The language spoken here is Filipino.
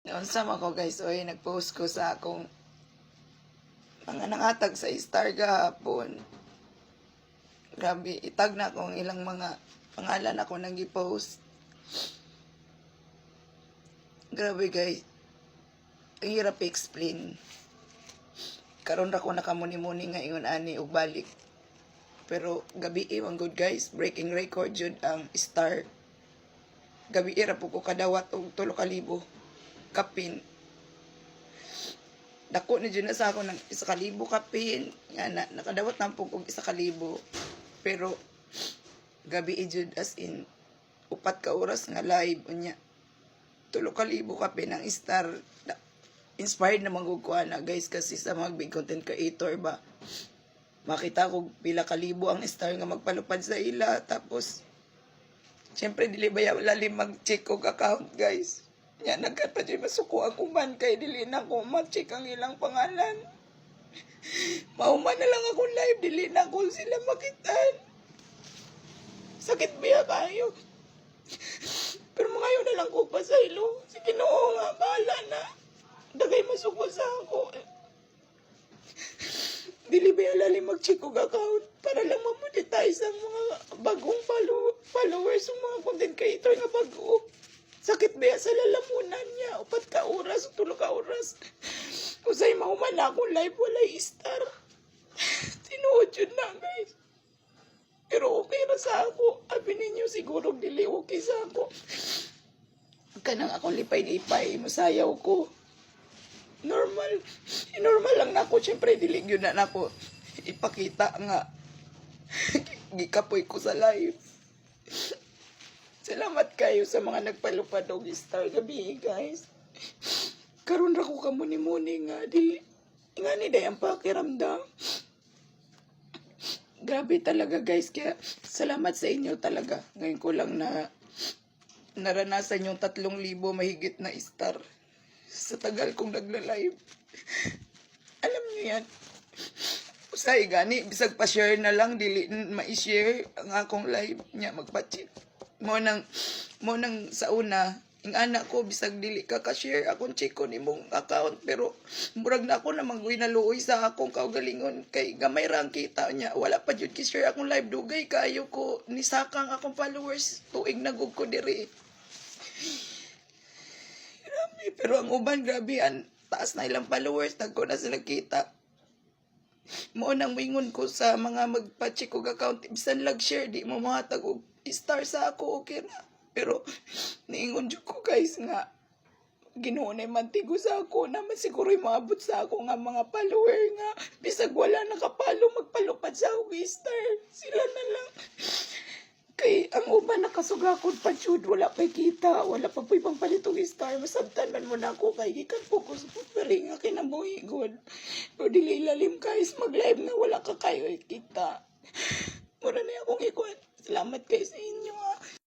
Noon sama ko guys, oy, nag-post ko sa akong mga nangatag sa star gahapon. Grabe, itag na akong ilang mga pangalan ako nang i-post. Grabe guys, ang hirap i-explain. Karon ra ko nakamuni-muni ngayon ani og balik. Pero gabi iwang good guys, breaking record jud ang star. Gabi ira po ko kadawat og tulo ka libo kapin. Dako ni dyan na sa ako ng isa kalibo kapin. Nga na, nakadawat na po kong isa kalibo. Pero, gabi ijud as in, upat ka oras nga live. Unya, tulo kalibo kapin ang star. Na, inspired na magkukuha na guys kasi sa mga big content creator ba. Makita ko pila kalibo ang star nga magpalupad sa ila. Tapos, Siyempre, dili ba yung lalim mag-check og account, guys. Nya, nagkata dyan masuko ang uman kay dili na ko mag-check ang ilang pangalan. Mauman na lang ako live, dili na ko sila makitan. Sakit biya kayo. Pero mga yun na lang ko pa sa ilo. Si Ginoo nga, bahala na. Dagay masuko sa ako. Dili ba lalim mag-check og account para lang mamonetize ang mga bagong follow followers ng mga content creator nga bago. Sakit ba sa lalamunan niya? Upat ka oras, tulo ka oras. Usay mahuman na akong live, walay star. Tinuod yun na, guys. Pero okay ra sa ako. Abi ninyo siguro dili okay sa ako. Kanang akong lipay-lipay, masayaw ko. Normal. Normal lang na ako. Siyempre, dili yun na ako ipakita nga. Gikapoy ko sa live. Salamat kayo sa mga nagpalupad og star gabi, guys. Karon ra ko kamuni-muni nga di nga ni day pakiramdam. Grabe talaga guys, kaya salamat sa inyo talaga. Ngayon ko lang na naranasan yung tatlong libo mahigit na star sa tagal kong nagla-live. Alam niyo yan. Usay gani, bisag pa-share na lang, dili ma-share ang akong live niya magpa-check. Mo nang, mo nang sa una, ang anak ko, bisag dili ka ka-share akong check ko nimong account, pero murag na ako namang naluoy sa akong kaugalingon, kay gamay ra ang kita niya, wala pa jud ki-share akong live, dugay kayo ko, nisakang akong followers, tuig nagug ko diri. Grabe, pero ang uban, grabe, ang taas na ilang followers, tagko na sila kita. Mo nang wingon ko sa mga magpa-check og account. Bisan lag share di mo mahatag og star sa ako okay na pero niingon jud ko guys nga Ginoo na mantigo sa ako naman siguro maabot sa ako nga mga follower nga. Bisag wala nakapalo magpalupad sa ako star sila na lang. Kay ang uban nakasugakod pa jud wala pa kita. Wala pa po'y pangpalitong star masabtan man mo na ako kay gikan focus po pero nga kinabuhi god. Pero dili lalim guys mag live nga wala ka kayo kita. Mura na akong ikuan. Salamat kay sa inyo ha